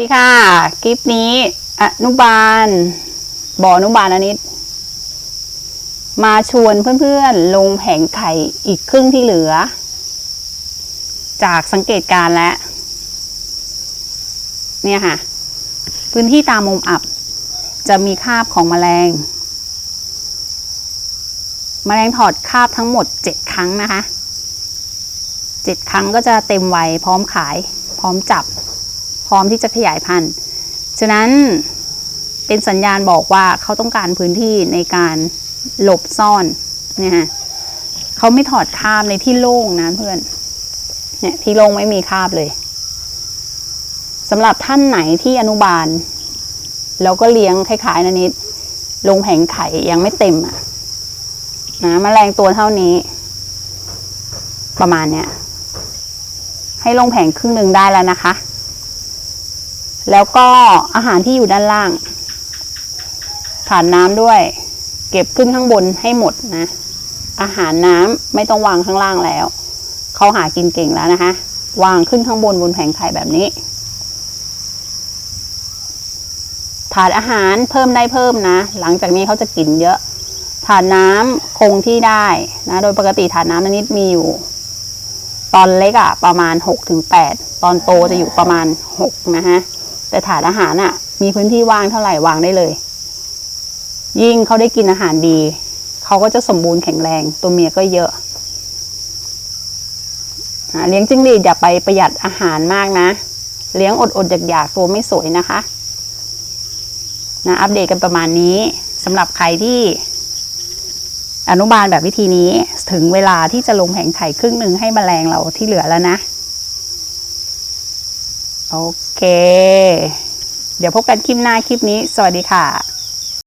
สวัสดีค่ะ คลิปนี้อนุบาล บ่อนุบาลอนิด มาชวนเพื่อนๆ ลงแผงไข่อีกครึ่งที่เหลือ จากสังเกตการและ เนี่ยค่ะ พื้นที่ตามมุมอับ จะมีคาบของแมลง แมลงถอดคาบทั้งหมดเจ็ดครั้งนะคะเจ็ดครั้งก็จะเต็มวัยพร้อมขาย พร้อมจับ ร้อมที่จะขยายพันธุ์ ฉะนั้นเป็นสัญญาณบอกว่าเขาต้องการพื้นที่ในการหลบซ่อนเนี่ยฮะเขาไม่ถอดคาบในที่โล่งนะเพื่อน เนี่ยที่โล่งไม่มีคาบเลยสำหรับท่านไหนที่อนุบาลแล้วก็เลี้ยงคล้ายๆนันนิดลงแผงไข่ยังไม่เต็มอะนะมแมลงตัวเท่านี้ ประมาณเนี้ยให้ลงแผงครึ่งหนึ่งได้แล้วนะคะ แล้วก็อาหารที่อยู่ด้านล่าง ผ่านน้ำด้วย เก็บขึ้นข้างบนให้หมดนะ อาหารน้ำไม่ต้องวางข้างล่างแล้วเขาหากินเก่งแล้วนะคะ วางขึ้นข้างบนบนแผงไข่แบบนี้ ถาดอาหารเพิ่มได้เพิ่มนะ หลังจากนี้เขาจะกินเยอะ ถาดน้ำคงที่ได้นะ โดยปกติถาดน้ำนิดมีอยู่ ตอนเล็กอะประมาณหกถึงแปดตอนโตจะอยู่ประมาณหกนะฮะ แต่ถาดอาหารอะมีพื้นที่ว่างเท่าไหร่วางได้เลย ยิ่งเขาได้กินอาหารดี เขาก็จะสมบูรณ์แข็งแรง ตัวเมียก็เยอะเลี้ยงจิ้งหรีดอย่าไปประหยัดอาหารมากนะ เลี้ยงอดๆอยากๆตัวไม่สวยนะคะ นะอัปเดตกันประมาณนี้สำหรับใครที่อนุบาลแบบวิธีนี้ถึงเวลาที่จะลงแผงไข่ครึ่งหนึ่งให้แมลงเราที่เหลือแล้วนะ โอเค เดี๋ยวพบกันคลิปหน้าคลิปนี้ สวัสดีค่ะ